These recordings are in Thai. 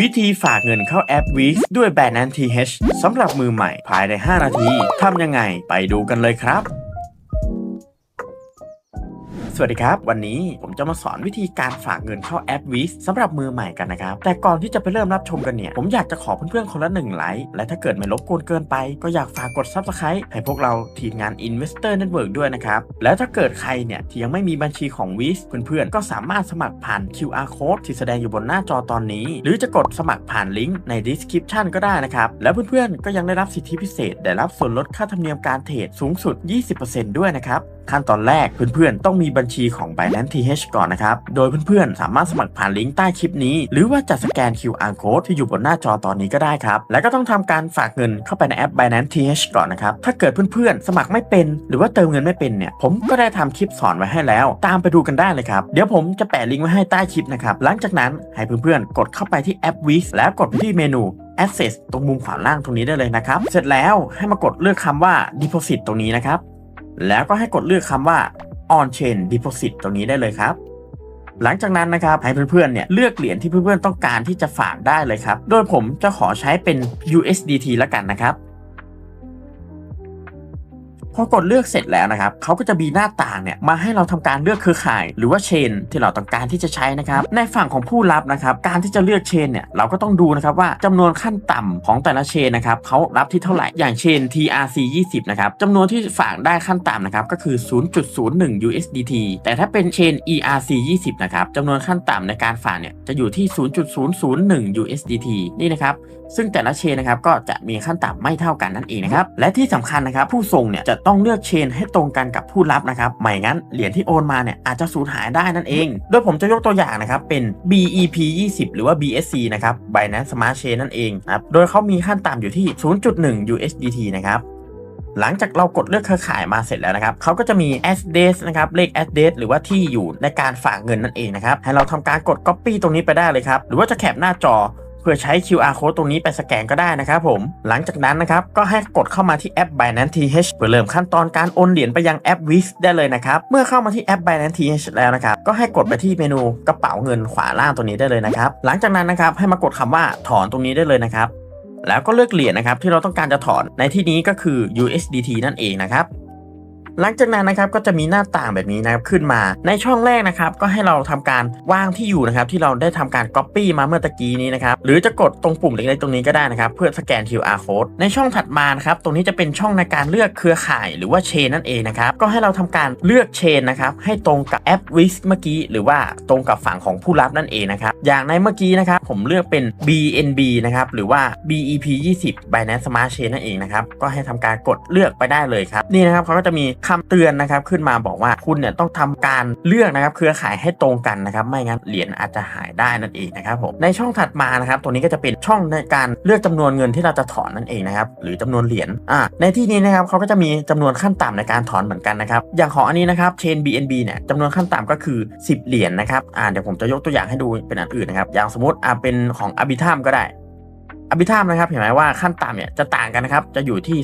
วิธีฝากเงินเข้าแอป w i x ด้วย Binance TH สำหรับมือใหม่ภายใน 5 นาที ทำยังไงไปดูกันเลยครับ สวัสดีครับ วันนี้ผมจะมาสอนวิธีการฝากเงินเข้าแอป w i x สำหรับมือใหม่กันนะครับ แต่ก่อนที่จะไปเริ่มรับชมกันเนี่ย ผมอยากจะขอเพื่อนๆคนละหนึ่งไลค์ และถ้าเกิดไม่รบกวนเกินไป ก็อยากฝากกด Subscribe ให้พวกเราทีมงาน Investor Network ด้วยนะครับ แล้วถ้าเกิดใครเนี่ย ที่ยังไม่มีบัญชีของ w i x เพื่อนๆ ก็สามารถสมัครผ่าน QR code ที่แสดงอยู่บนหน้าจอตอนนี้ หรือจะกดสมัครผ่านลิงก์ใน description ก็ได้นะครับ แล้วเพื่อนๆก็ยังได้รับสิทธิพิเศษ ได้รับส่วนลดค่าธรรมเนียมการเทรดสูงสุด 20%ด้วยนะครับ ขั้นตอนแรกเพื่อนๆ ต้องมีบัญชีของ Binance TH ก่อนนะครับ โดยเพื่อนๆ สามารถสมัครผ่านลิงก์ใต้คลิปนี้ หรือว่าจะสแกน QR code ที่อยู่บนหน้าจอตอนนี้ก็ได้ครับ แล้วก็ต้องทำการฝากเงินเข้าไปในแอป Binance TH ก่อนนะครับ ถ้าเกิดเพื่อนๆ สมัครไม่เป็น หรือว่าเติมเงินไม่เป็นเนี่ย ผมก็ได้ทำคลิปสอนไว้ให้แล้ว ตามไปดูกันได้เลยครับ เดี๋ยวผมจะแปะลิงก์ไว้ให้ใต้คลิปนะครับ หลังจากนั้นให้เพื่อนๆ กดเข้าไปที่แอป Wix แล้วกดไปที่เมนู Access ตรงมุมขวาล่างตรงนี้ได้เลยนะครับ เสร็จแล้วให้มากดเลือกคำว่า Deposit ตรงนี้นะครับ แล้วก็ให้กดเลือกคำว่า on chain deposit ตรงนี้ได้เลยครับ หลังจากนั้นนะครับให้เพื่อนๆเนี่ยเลือกเหรียญที่เพื่อนๆต้องการที่จะฝากได้เลยครับ โดยผมจะขอใช้เป็น USDT ละกันนะครับ พอกดเลือกเสร็จแล้วนะครับเขาก็จะมีหน้าต่างเนี่ยมาให้เราทำการเลือกเครือข่าย หรือว่าเชน ที่เราต้องการที่จะใช้นะครับ ในฝั่งของผู้รับนะครับการที่จะเลือกเชนเนี่ยเราก็ต้องดูนะครับว่าจำนวนขั้นต่ำของแต่ละเชนนะครับเขารับที่เท่าไหร่อย่างเชน TRC 20นะครับจำนวนที่ฝากได้ขั้นต่ำนะครับก็คือ 0.01 USDT แต่ถ้าเป็นเชน ERC 20นะครับจำนวนขั้นต่ำในการฝากเนี่ยจะอยู่ที่ 0.001 USDT นี่นะครับซึ่งแต่ละเชนนะครับก็จะมีขั้นต่ำไม่เท่ากันนั่นเองนะครับและที่สำคัญนะครับผู้ส่งเนี่ยจะต้องเลือกเชนให้ตรงกันกับผู้รับนะครับไม่งั้นเหรียญที่โอนมาเนี่ยอาจจะสูญหายได้นั่นเอง โดยผมจะยกตัวอย่างนะครับเป็น BEP 20 หรือว่า BSC นะครับ Binance Smart Chain นั่นเองนะครับโดยเขามีขั้นต่ำอยู่ที่ 0.1 USDT นะครับหลังจากเรากดเลือกเครือข่ายมาเสร็จแล้วนะครับเขาก็จะมี address นะครับ เลข address หรือว่าที่อยู่ในการฝากเงินนั่นเองนะครับ ให้เราทำการกด copy ตรงนี้ไปได้เลยครับ หรือว่าจะแคปหน้าจอ เพื่อใช้ QR code ตรงนี้ไปสแกนก็ได้นะครับผม หลังจากนั้นนะครับก็ให้กดเข้ามาที่แอป Binance TH เพื่อเริ่มขั้นตอนการโอนเหรียญไปยังแอป Wix ได้เลยนะครับ เมื่อเข้ามาที่แอป Binance TH แล้วนะครับก็ให้กดไปที่เมนูกระเป๋าเงินขวาล่างตรงนี้ได้เลยนะครับ หลังจากนั้นนะครับให้มากดคำว่าถอนตรงนี้ได้เลยนะครับแล้วก็เลือกเหรียญนะครับที่เราต้องการจะถอนในที่นี้ก็คือ USDT นั่นเองนะครับ หลังจากนั้นนะครับก็จะมีหน้าต่างแบบนี้นะครับขึ้นมา ในช่องแรกนะครับก็ให้เราทำการวางที่อยู่นะครับที่เราได้ทำการ Copy มาเมื่อตะกี้นี้นะครับหรือจะกดตรงปุ่มเล็กๆตรงนี้ก็ได้นะครับเพื่อสแกน QR code ในช่องถัดมานะครับตรงนี้จะเป็นช่องในการเลือกเครือข่ายหรือว่าเชนนั่นเองนะครับก็ให้เราทำการเลือกเชนนะครับให้ตรงกับแอป Wix เมื่อกี้หรือว่าตรงกับฝั่งของผู้รับนั่นเองนะครับอย่างในเมื่อกี้นะครับผมเลือกเป็น BNB นะครับหรือว่า BEP 20 Binance Smart Chain นั่นเองนะครับก็ให้ทำการกดเลือกไปได้เลยครับนี่นะครับเขาก็จะมีคำเตือนนะครับขึ้นมาบอกว่าคุณเนี่ยต้องทำการเลือกนะครับเครือข่ายให้ตรงกันนะครับไม่งั้นเหรียญอาจจะหายได้นั่นเองนะครับผมในช่องถัดมานะครับตัวนี้ก็จะเป็นช่องในการเลือกจำนวนเงินที่เราจะถอนนั่นเองนะครับหรือจำนวนเหรียญอ่าในที่นี้นะครับเขาก็จะมีจำนวนขั้นต่ำในการถอนเหมือนกันนะครับอย่างของอันนี้นะครับเชน BNB เนี่ยจำนวนขั้นต่ำก็คือ 10 เหรียญนะครับอ่าเดี๋ยวผมจะยกตัวอย่างให้ดูเป็นอันอื่นนะครับอย่างสมมติอ่าเป็นของอ b i t ามก็ได้ อบิทามนะครับเห็นไหมว่าขั้นต่ำเนี่ยจะต่างกันนะครับจะอยู่ที่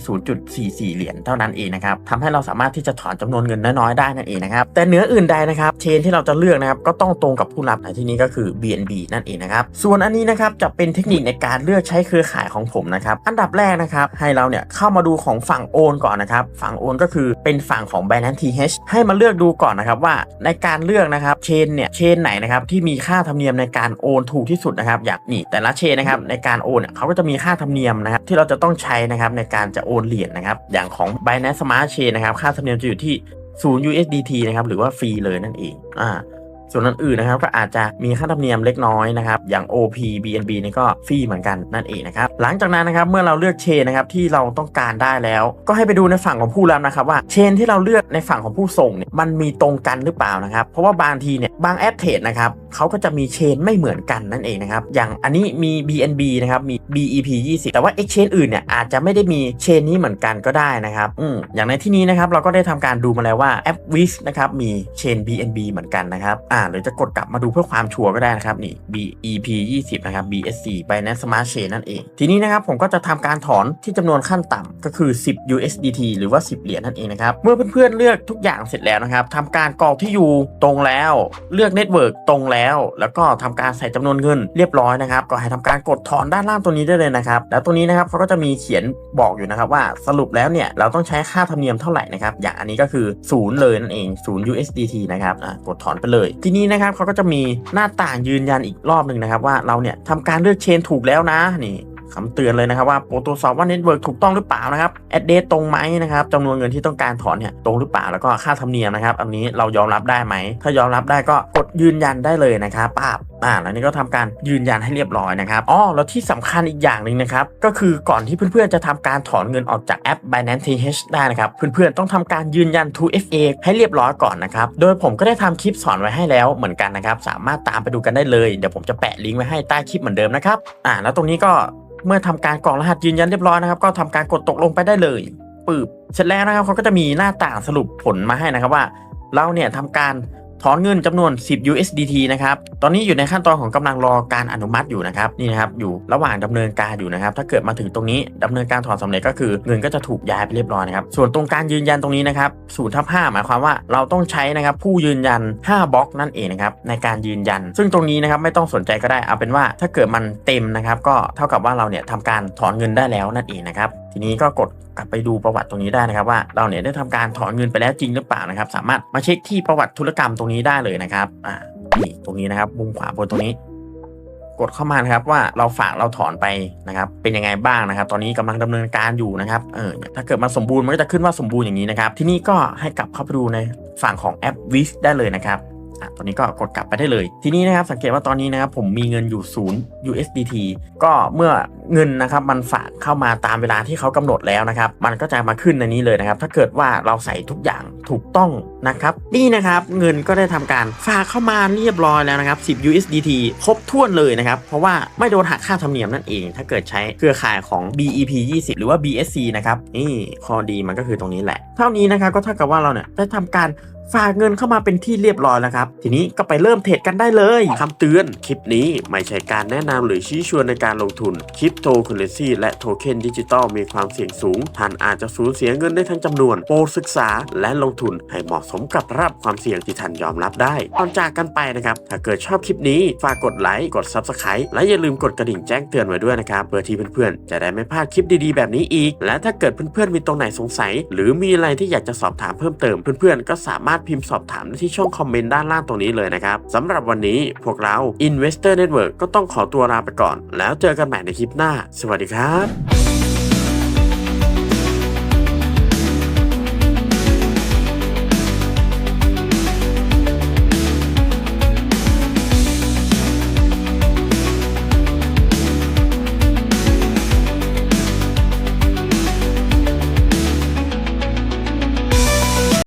0.44 เหรียญเท่านั้นเองนะครับทำให้เราสามารถที่จะถอนจำนวนเงินน้อยๆได้นั่นเองนะครับแต่เนื้ออื่นใดนะครับเชนที่เราจะเลือกนะครับก็ต้องตรงกับผู้รับในที่นี้ก็คือ BNB นั่นเองนะครับส่วนอันนี้นะครับจะเป็นเทคนิคในการเลือกใช้เครือข่ายของผมนะครับอันดับแรกนะครับให้เราเนี่ยเข้ามาดูของฝั่งโอนก่อนนะครับฝั่งโอนก็คือเป็นฝั่งของ Binance TH ให้มาเลือกดูก่อนนะครับว่าในการเลือกนะครับเชนเนี่ยเชนไหนนะครับที่มีค่าธรรมเนียมในการโอนถูกที่สุดนะครับอย่างนี่แต่ละเชนนะครับในการโอนเนี่ยเขาก็จะมีค่าธรรมเนียมนะครับที่เราจะต้องใช้นะครับในการจะโอนเหรียญนะครับอย่างของ Binance Smart Chain นะครับค่าธรรมเนียมจะอยู่ที่0 USDT นะครับหรือว่าฟรีเลยนั่นเองอ่า ส่วนอื่นๆนะครับก็อาจจะมีค่าธรรมเนียมเล็กน้อยนะครับอย่าง OP BNB นี่ก็ฟรีเหมือนกันนั่นเองนะครับหลังจากนั้นนะครับเมื่อเราเลือกเชนนะครับที่เราต้องการได้แล้ว ก็ให้ไปดูในฝั่งของผู้รับนะครับว่าเชนที่เราเลือกในฝั่งของผู้ส่งเนี่ยมันมีตรงกันหรือเปล่านะครับเพราะว่าบางทีเนี่ยบางแอปเทรดนะครับเขาก็จะมีเชนไม่เหมือนกันนั่นเองนะครับอย่างอันนี้มี BNB นะครับมี BEP 20 แต่ว่า Exchange อื่นเนี่ยอาจจะไม่ได้มีเชนนี้เหมือนกันก็ได้นะครับอืมอย่างในที่นี้นะครับเราก็ได้ทำการดูมาแล้วว่าแอป Wix นะครับมีเชน BNB เหมือนกันนะครับอ่าหรือจะกดกลับมาดูเพื่อความชัวร์ก็ได้นะครับนี่ BEP 20นะครับ BSC Binance Smart Chain นั่นเอง ทีนี้นะครับผมก็จะทำการถอนที่จำนวนขั้นต่ำก็คือ 10 USDT หรือว่า 10 เหรียญนั่นเองนะครับ เมื่อเพื่อนๆเลือกทุกอย่างเสร็จแล้วนะครับทำการกรอกที่อยู่ตรงแล้ว เลือกเน็ตเวิร์กตรงแล้ว แล้วก็ทำการใส่จำนวนเงินเรียบร้อยนะครับ ก็ให้ทำการกดถอนด้านล่างตัวนี้ได้เลยนะครับ แล้วตัวนี้นะครับเขาก็จะมีเขียนบอกอยู่นะครับว่าสรุปแล้วเนี่ยเราต้องใช้ค่าธรรมเนียมเท่าไหร่นะครับ อย่างอันนี้ก็คือศูนย์เลยนั่นเองศูนย์ USDT นะครับกดถอนไปเลยทีนี้นะครับเขาก็จะมีหน้าต่างยืนยันอีกรอบหนึ่งนะครับว่าเราเนี่ยทำการเลือกเชนถูกแล้วนะนี่ คำเตือนเลยนะครับว่าโปรตรวจสอบว่าเน็ตเวิร์กถูกต้องหรือเปล่านะครับแอดเดตตรงไหมนะครับจำนวนเงินที่ต้องการถอนเนี่ยตรงหรือเปล่าแล้วก็ค่าธรรมเนียมนะครับ อันนี้เรายอมรับได้ไหม ถ้ายอมรับได้ก็กดยืนยันได้เลยนะครับป้าบอ่าแล้วนี่ก็ทำการยืนยันให้เรียบร้อยนะครับอ๋อแล้วที่สำคัญอีกอย่างหนึ่งนะครับ ก็คือก่อนที่เพื่อนๆจะทำการถอนเงินออกจากแอป Binance TH ได้นะครับ เพื่อนๆต้องทำการยืนยัน 2FA ให้เรียบร้อยก่อนนะครับ โดยผมก็ได้ทำคลิปสอนไว้ให้แล้วเหมือนกันนะครับ สามารถตามไปดูกันได้เลย เดี๋ยวผมจะแปะลิงก์ไว้ให้ใต้คลิปเหมือนเดิมนะครับอ่าแล้วตรงนี้ก็ เมื่อทำการกรอกรหัสยืนยันเรียบร้อยนะครับ ก็ทำการกดตกลงไปได้เลยปืบเสร็จแล้วนะครับเขาก็จะมีหน้าต่างสรุปผลมาให้นะครับว่า เราเนี่ยทำการ ถอนเงินจำนวน 10 USDT นะครับ ตอนนี้อยู่ในขั้นตอนของกำลังรอการอนุมัติอยู่นะครับ นี่นะครับอยู่ระหว่างดำเนินการอยู่นะครับ ถ้าเกิดมาถึงตรงนี้ดำเนินการถอนสำเร็จก็คือเงินก็จะถูกย้ายไปเรียบร้อยนะครับ ส่วนตรงการยืนยันตรงนี้นะครับ0ทับ5หมายความว่าเราต้องใช้นะครับผู้ยืนยัน 5บล็อกนั่นเองนะครับในการยืนยัน ซึ่งตรงนี้นะครับไม่ต้องสนใจก็ได้เอาเป็นว่าถ้าเกิดมันเต็มนะครับก็เท่ากับว่าเราเนี่ยทำการถอนเงินได้แล้วนั่นเองนะครับทีนี้ก็กดกลับไปดูประวัติตรงนี้ได้นะครับว่าเราเนี่ยได้ทำการถอนเงินไปแล้วจริงหรือเปล่านะครับ สามารถมาเช็คที่ประวัติธุรกรรมตรงนี้ได้เลยนะครับอ่านี่ตรงนี้นะครับมุมขวาบนตรงนี้ กดเข้ามานะครับว่าเราฝากเราถอนไปนะครับ เป็นยังไงบ้างนะครับ ตอนนี้กำลังดำเนินการอยู่นะครับเออถ้าเกิดมันสมบูรณ์มันก็จะขึ้นว่าสมบูรณ์อย่างนี้นะครับ ทีนี้ก็ให้กลับเข้าไปดูในฝั่งของแอป w i s ได้เลยนะครับ อะตอนนี้ก็กดกลับไปได้เลย ทีนี้นะครับสังเกตว่าตอนนี้นะครับผมมีเงินอยู่ศูนย์ USDT ก็เมื่อเงินนะครับมันฝากเข้ามาตามเวลาที่เขากำหนดแล้วนะครับ มันก็จะมาขึ้นในนี้เลยนะครับ ถ้าเกิดว่าเราใส่ทุกอย่างถูกต้องนะครับนี่นะครับเงินก็ได้ทำการฝากเข้ามาเรียบร้อยแล้วนะครับ 10 USDT ครบถ้วนเลยนะครับ เพราะว่าไม่โดนหักค่าธรรมเนียมนั่นเอง ถ้าเกิดใช้เครือข่ายของ BEP 20 หรือว่า BSC นะครับนี่ข้อดีมันก็คือตรงนี้แหละ เท่านี้นะครับก็เท่ากับว่าเราเนี่ยได้ทำการฝากเงินเข้ามาเป็นที่เรียบร้อยแล้วครับ ทีนี้ก็ไปเริ่มเทรดกันได้เลยคำเตือน คลิปนี้ไม่ใช่การแนะนำหรือชี้ชวนในการลงทุน คริปโตเคอเรนซีและโทเค็นดิจิตอลมีความเสี่ยงสูง ท่านอาจจะสูญเสียเงินได้ทั้งจำนวน โปรดศึกษาและลงทุนให้เหมาะสมกับระดับความเสี่ยงที่ท่านยอมรับได้ก่อนจากกันไปนะครับ ถ้าเกิดชอบคลิปนี้ฝากกดไลค์กด Subscribe และอย่าลืมกดกระดิ่งแจ้งเตือนไว้ด้วยนะครับเพื่อที่เพื่อนๆจะได้ไม่พลาดคลิปดีๆ แบบนี้อีก และถ้าเกิดเพื่อนๆมีตรงไหนสงสัย หรือมีอะไรที่อยากจะสอบถามเพิ่มเติมเพื่อนๆก็สามารถพิมพ์สอบถามได้ที่ช่องคอมเมนต์ด้านล่างตรงนี้เลยนะครับสำหรับวันนี้พวกเรา Investor Network ก็ต้องขอตัวลาไปก่อน แล้วเจอกันใหม่ในคลิปหน้า สวัสดีครับ